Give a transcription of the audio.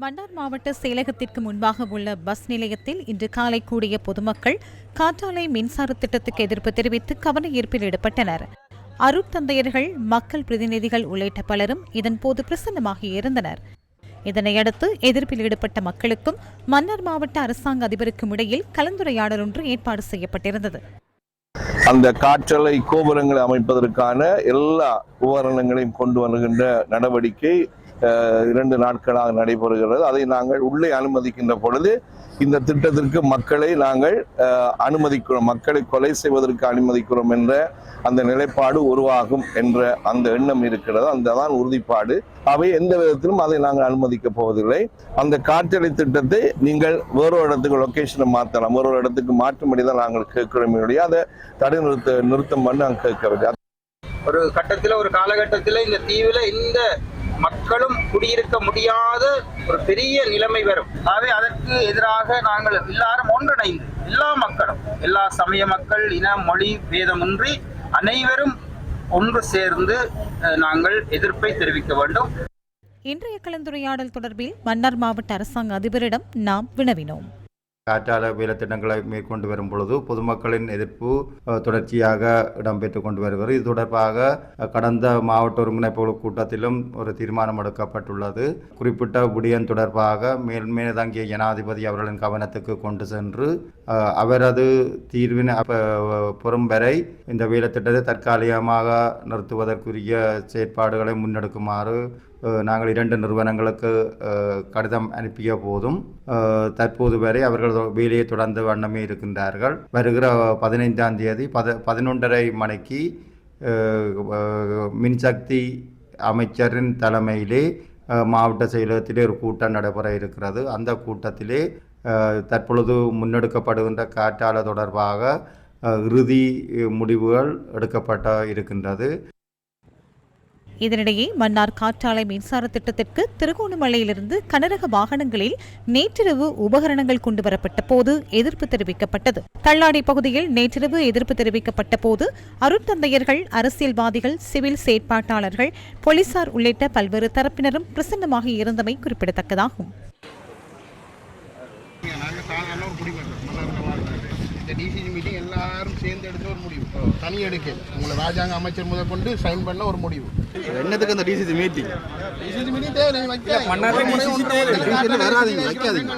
மன்னார் மாவட்ட செயலகத்திற்கு முன்பாக உள்ள பஸ் நிலையத்தில் இன்று காலை கூடிய பொதுமக்கள் காற்றாலை மின்சார திட்டத்துக்கு எதிர்ப்பு தெரிவித்து கவன ஈர்ப்பில் ஈடுபட்டனர் அருட்தந்தையர்கள் மக்கள் பிரதிநிதிகள் உள்ளிட்ட பலரும் இதன்போது பிரசன்னமாக இருந்தனர். இதனையடுத்து எதிர்ப்பில் ஈடுபட்ட மக்களுக்கும் மன்னார் மாவட்ட அரசாங்க அதிபருக்கும் இடையில் கலந்துரையாடல் ஒன்று ஏற்பாடு செய்யப்பட்டிருந்தது. அந்த காற்றலை கோபுரங்களை அமைப்பதற்கான எல்லா உபகரணங்களையும் கொண்டு வருகின்ற நடவடிக்கை இரண்டு நாட்களாக நடைபெறுகிறது. அதை நாங்கள் உள்ளே அனுமதிக்கின்ற பொழுது இந்த திட்டத்திற்கு மக்களை நாங்கள் அனுமதிக்கிறோம். மக்களை கொலை செய்வதற்கு அனுமதிக்கிறோம் என்ற அந்த நிலைப்பாடு உருவாகும் என்ற அந்த எண்ணம் இருக்கிறது. அந்த தான் உறுதிப்பாடு. அவை எந்த விதத்திலும் அதை நாங்கள் அனுமதிக்கப் போவதில்லை. அந்த காற்றலை திட்டத்தை நீங்கள் வேறொரு இடத்துக்கு லொக்கேஷனை மாற்றலாம். வேறொரு இடத்துக்கு மாற்றும்படி தான் நாங்கள் கேட்கிறோமே. ஒழிய அதை தடை நிறுத்த நிறுத்தம் பண்ணி நாங்கள் கேட்கவில்லை ஒரு கட்டத்தில் ஒரு காலகட்டத்தில் இந்த தீவில் இந்த மக்களும் குடியிருக்க முடியாத ஒரு பெரிய நிலைமை வரும். ஆகவே அதற்கு எதிராக நாங்கள் எல்லாரும் ஒன்றிணைந்து எல்லா மக்களும் எல்லா சமய மக்கள் இன மொழி பேதமின்றி அனைவரும் ஒன்று சேர்ந்து நாங்கள் எதிர்ப்பை தெரிவிக்க வேண்டும். இன்றைய கலந்துரையாடல் தொடர்பில் மன்னார் மாவட்ட அரசாங்க அதிபரிடம் நாம் வினவினோம். காற்றால வேலைத்திட்டங்களை மேற்கொண்டு வரும் பொழுது பொதுமக்களின் எதிர்ப்பு தொடர்ச்சியாக இடம்பெற்று கொண்டு வருகிறது. இது தொடர்பாக கடந்த மாவட்ட ஒருங்கிணைப்பு கூட்டத்திலும் ஒரு தீர்மானம் எடுக்கப்பட்டுள்ளது. குறிப்பிட்ட விடயம் தொடர்பாக மேல்மேலதாங்கிய ஜனாதிபதி அவர்களின் கவனத்துக்கு கொண்டு சென்று அவரது தீர்வின் அப்ப- பெறும் வரை இந்த வேலைத்திட்டத்தை தற்காலிகமாக நிறுத்துவதற்குரிய செயற்பாடுகளை முன்னெடுக்குமாறு நாங்கள் இரண்டு நிறுவனங்களுக்கு கடிதம் அனுப்பிய போதும் தற்போது வரை அவர்கள் வேலையை தொடர்ந்து வண்ணமே இருக்கின்றார்கள். வருகிற பதினைந்தாம் தேதி பத பதினொன்றரை மணிக்கு மின்சக்தி அமைச்சரின் தலைமையிலே மாவட்ட செயலகத்திலே ஒரு கூட்டம் நடைபெற இருக்கிறது. அந்த கூட்டத்திலே தற்பொழுது முன்னெடுக்கப்படுகின்ற காற்றாலை தொடர்பாக இறுதி முடிவுகள் எடுக்கப்பட்ட இருக்கின்றது. இதனிடையே மன்னார் காற்றாலை மின்சார திட்டத்திற்கு திருகோணமலையிலிருந்து கனரக வாகனங்களில் நேற்றிரவு உபகரணங்கள் கொண்டுவரப்பட்ட போது எதிர்ப்பு தெரிவிக்கப்பட்டது. தள்ளாடி பகுதியில் நேற்றிரவு எதிர்ப்பு தெரிவிக்கப்பட்ட போது அருட்தந்தையர்கள் அரசியல்வாதிகள் சிவில் செயற்பாட்டாளர்கள் போலீசார் உள்ளிட்ட பல்வேறு தரப்பினரும் பிரசன்னமாக இருந்தமை குறிப்பிடத்தக்கதாகும் நாங்கள் சாதாரண ஒரு முடிவு எடுத்தோம் மலர்ந்த வாழ்க்கை இந்த டிசிசி மீட்டிங் எல்லாரும் சேர்ந்து எடுத்த ஒரு முடிவு தனி எடுக்க உங்களை ராஜாங்க அமைச்சர் முதல் கொண்டு சைன் பண்ண ஒரு முடிவு என்னத்துக்கு அந்த டிசிசி மீட்டிங் டிசிசி மீட்டிங் தேவை. வைக்காதீங்க